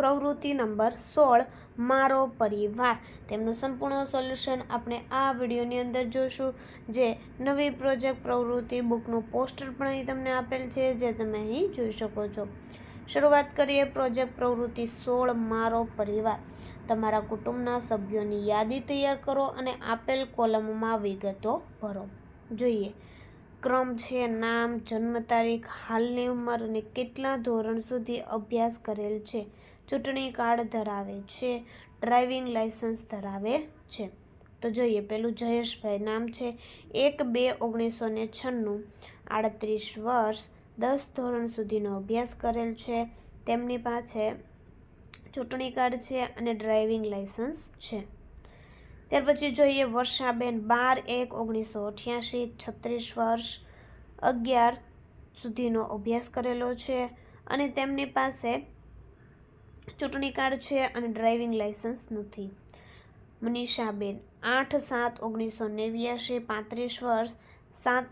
પ્રવૃત્તિ નંબર સોળ, મારો પરિવાર. તેમનું સંપૂર્ણ સોલ્યુશન આપણે આ વિડીયોની અંદર જોઈશું જે નવી પ્રોજેક્ટ પ્રવૃત્તિ બુકનું પોસ્ટર પણ અહીં તમને આપેલ છે, જે તમે અહીં જોઈ શકો છો. શરૂઆત કરીએ પ્રોજેક્ટ પ્રવૃત્તિ સોળ, મારો પરિવાર. તમારા કુટુંબના સભ્યોની યાદી તૈયાર કરો અને આપેલ કોલમમાં વિગતો ભરો. જોઈએ, ક્રમ છે, નામ, જન્મ તારીખ, હાલની ઉંમર અને કેટલા ધોરણ સુધી અભ્યાસ કરેલ છે. ચૂંટણી કાર્ડ ધરાવે છે, ડ્રાઇવિંગ લાઇસન્સ ધરાવે છે. તો જોઈએ, પેલું જયેશભાઈ નામ છે. એક બે ઓગણીસો ને છન્નું આડત્રીસ વર્ષ દસ ધોરણ સુધીનો અભ્યાસ કરેલ છે. તેમની પાસે ચૂંટણી કાર્ડ છે અને ડ્રાઇવિંગ લાઇસન્સ છે. ત્યાર પછી જોઈએ, વર્ષાબેન બાર એક ઓગણીસો અઠ્યાસી છત્રીસ વર્ષ અગિયાર સુધીનો અભ્યાસ કરેલો છે અને તેમની પાસે ચૂંટણી કાર્ડ છે અને ડ્રાઇવિંગ લાઇસન્સ નથી. મનીષાબેન, આઠ સાત ઓગણીસો નેવ્યાસી પાંત્રીસ વર્ષ સાત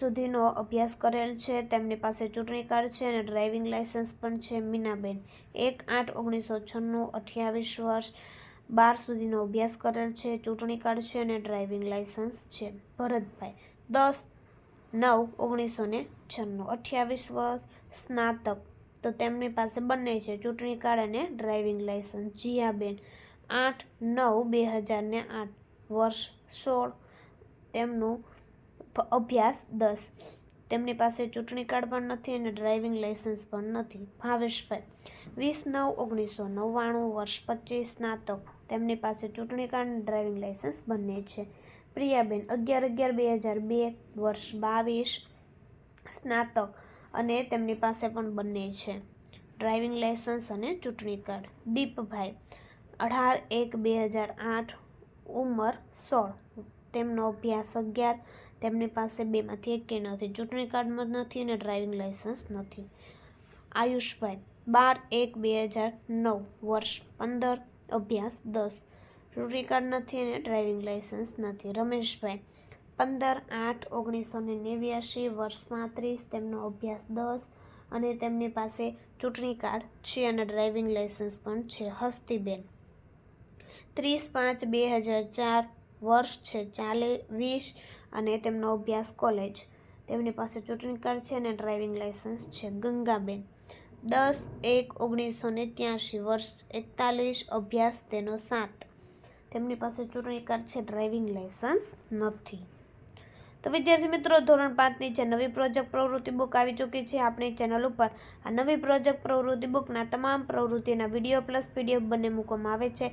સુધીનો અભ્યાસ કરેલ છે. તેમની પાસે ચૂંટણી કાર્ડ છે અને ડ્રાઇવિંગ લાઇસન્સ પણ છે. મીનાબેન, એક આઠ ઓગણીસો છન્નું અઠ્યાવીસ વર્ષ બાર સુધીનો અભ્યાસ કરેલ છે. ચૂંટણી કાર્ડ છે અને ડ્રાઇવિંગ લાઇસન્સ છે. ભરતભાઈ, દસ નવ ઓગણીસો ને છન્નું અઠ્યાવીસ વર્ષ સ્નાતક તો તેમની પાસે બંને છે. ચૂંટણી કાર્ડ અને ડ્રાઇવિંગ લાઇસન્સ. જીયાબેન આઠ નવ બે હજારને આઠ વર્ષ સોળ. તેમનું અભ્યાસ દસ. તેમની પાસે ચૂંટણી કાર્ડ પણ નથી અને ડ્રાઇવિંગ લાઇસન્સ પણ નથી. ભાવેશભાઈ વીસ નવ ઓગણીસો નવ્વાણું વર્ષ પચીસ સ્નાતક. તેમની પાસે ચૂંટણી કાર્ડ અને ડ્રાઇવિંગ લાઇસન્સ બંને છે. પ્રિયાબેન અગિયાર અગિયાર બે હજાર બે વર્ષ બાવીસ સ્નાતક. અને તેમની પાસે પણ બંને છે. ડ્રાઇવિંગ લાઇસન્સ અને ચૂંટણી કાર્ડ. દીપભાઈ, અઢાર એક બે હજાર આઠ, ઉંમર સોળ. તેમનો અભ્યાસ અગિયાર. તેમની પાસે બેમાંથી એકે નથી. ચૂંટણી કાર્ડમાં નથી અને ડ્રાઇવિંગ લાઇસન્સ નથી. આયુષભાઈ, બાર એક બે હજાર નવ, વર્ષ પંદર, અભ્યાસ દસ. ચૂંટણી કાર્ડ નથી અને ડ્રાઇવિંગ લાઇસન્સ નથી. રમેશભાઈ પંદર આઠ ઓગણીસો ને નેવ્યાસી વર્ષ પાંત્રીસ તેમનો અભ્યાસ દસ અને તેમની પાસે ચૂંટણી કાર્ડ છે અને ડ્રાઇવિંગ લાઇસન્સ પણ છે. હસ્તીબેન ત્રીસ પાંચ બે હજાર ચાર વર્ષ છે, ચાલે વીસ અને તેમનો અભ્યાસ કોલેજ. તેમની પાસે ચૂંટણી કાર્ડ છે અને ડ્રાઇવિંગ લાઇસન્સ છે. ગંગાબેન દસ એક ઓગણીસો ને ત્યાંશી વર્ષ, એકતાલીસ અભ્યાસ, તેનો સાત. તેમની પાસે ચૂંટણી કાર્ડ છે, ડ્રાઇવિંગ લાઇસન્સ નથી. તો વિદ્યાર્થી મિત્રો, ધોરણ પાંચની જે નવી પ્રોજેક્ટ પ્રવૃત્તિ બુક આવી ચૂકી છે, આપણી ચેનલ ઉપર આ નવી પ્રોજેક્ટ પ્રવૃત્તિ બુકના તમામ પ્રવૃત્તિના વીડિયો પ્લસ પીડીએફ બંને મૂકવામાં આવે છે.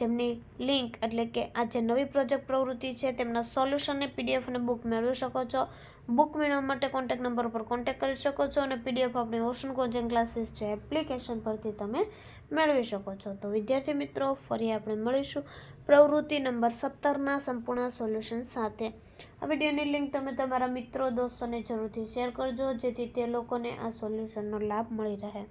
જેમની લિંક એટલે કે આ જે નવી પ્રોજેક્ટ પ્રવૃત્તિ છે, તેમના સોલ્યુશનને પીડીએફ અને બુક મેળવી શકો છો. બુક મેળવવા માટે કોન્ટેક્ટ નંબર ઉપર કોન્ટેક્ટ કરી શકો છો અને પીડીએફ આપણી ઓશન કોચિંગ ક્લાસીસ છે એપ્લિકેશન પરથી તમે મેળવી શકો છો. તો વિદ્યાર્થી મિત્રો, ફરી આપણે મળીશું પ્રવૃત્તિ નંબર સત્તરના સંપૂર્ણ સોલ્યુશન સાથે. આ વિડીયોની લિંક તમે તમારા મિત્રો, દોસ્તોને જરૂરથી શેર કરજો જેથી તે લોકોને આ સોલ્યુશનનો લાભ મળી રહે.